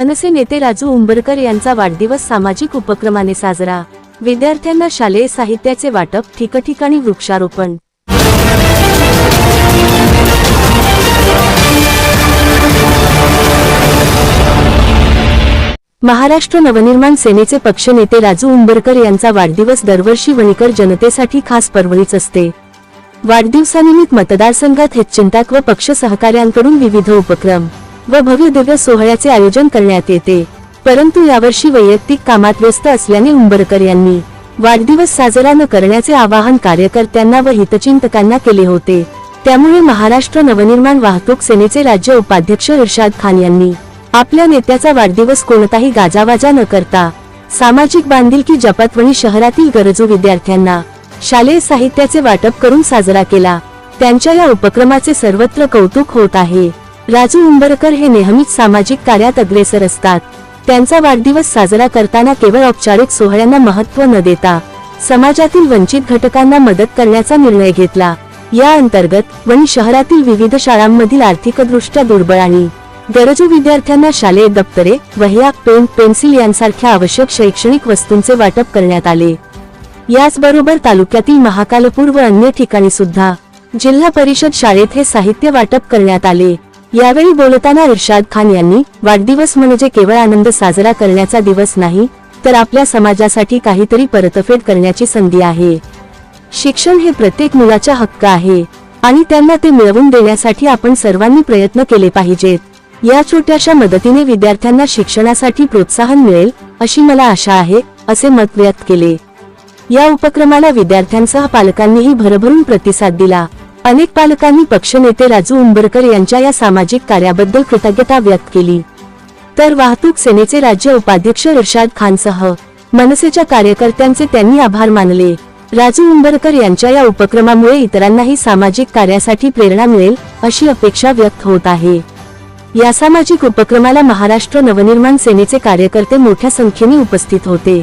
मनसे नेते राजू उंबरकर यांचा वाढदिवस सामाजिक उपक्रमाने साजरा. विद्यार्थ्यांना शालेय साहित्याचे वाटप ठिकठिकाणी वृक्षारोपण. महाराष्ट्र नवनिर्माण सेनेचे पक्षनेते राजू उंबरकर यांचा वाढदिवस दरवर्षी वणीकर जनतेसाठी खास पर्वणीच असते. वाढदिवसानिमित्त मतदारसंघात चिंताक व पक्ष सहकाऱ्यांकडून विविध उपक्रम. व भव्य दिव्य सोहळ्याचे आयोजन करण्यात येते. परंतु यावर्षी वैयक्तिक कामात व्यस्त असल्याने उंबरकर यांनी वाढदिवस साजरा न करण्याचे आवाहन कार्यकर्त्यांना व हितचिंतकांना केले होते. त्यामुळे महाराष्ट्र नवनिर्माण वाहतूक सेनेचे राज्य उपाध्यक्ष इर्शाद खान यांनी आपल्या नेत्याचा वाढदिवस कोणताही गाजावाजा न करता सामाजिक बांधिलकी जपातवणी शहरातील गरजू विद्यार्थ्यांना शालेय साहित्याचे वाटप करून साजरा केला. त्यांच्या या उपक्रमाचे सर्वत्र कौतुक होत आहे. राजू उंबरकर हे नेहमीच सामाजिक कार्यात अग्रेसर असतात. त्यांचा वाढदिवस साजरा करताना केवळ औपचारिक सोहळ्यांना महत्त्व न देता समाजातील वंचित घटकांना मदत करण्याचा निर्णय घेतला. या अंतर्गत वणी शहरातील विविध शाळांमधील आर्थिकदृष्ट्या दुर्बळ आणि गरजू विद्यार्थ्यांना शालेय दप्तरे वह्या पेन पेन्सिल यांसारख्या आवश्यक शैक्षणिक वस्तूंचे वाटप करण्यात आले. याचबरोबर तालुक्यातील महाकालपूर व अन्य ठिकाणी सुद्धा जिल्हा परिषद शाळेत हे साहित्य वाटप करण्यात आले. यावेळी बोलताना इर्शाद खान यांनी वाढदिवस म्हणजे केवळ आनंद साजरा करण्याचा दिवस नाही तर आपल्या समाजासाठी काहीतरी परतफेड करण्याची संधी आहे. शिक्षण हे प्रत्येक मुलाचा हक्क आहे आणि त्यांना ते मिळवून देण्यासाठी आपण सर्वांनी प्रयत्न केले पाहिजेत. या छोट्याशा मदतीने विद्यार्थ्यांना शिक्षणासाठी प्रोत्साहन मिळेल अशी मला आशा आहे असे मत व्यक्त केले. या उपक्रमाला विद्यार्थ्यांसह पालकांनीही भरभरून प्रतिसाद दिला. अनेक पालकांनी पक्षनेते राजू उंबरकर यांच्या या सामाजिक कार्याबद्दल कृतज्ञता व्यक्त केली. तर वाहतूक सेनेचे राज्य उपाध्यक्ष इर्शाद खानसह मनसेच्या कार्यकर्त्यांचे त्यांनी आभार मानले. राजू उंबरकर यांच्या या उपक्रमामुळे इतरांनाही सामाजिक कार्यासाठी प्रेरणा मिळेल अशी अपेक्षा व्यक्त होत आहे. या सामाजिक उपक्रमाला महाराष्ट्र नवनिर्माण सेनेचे कार्यकर्ते मोठ्या संख्येने उपस्थित होते.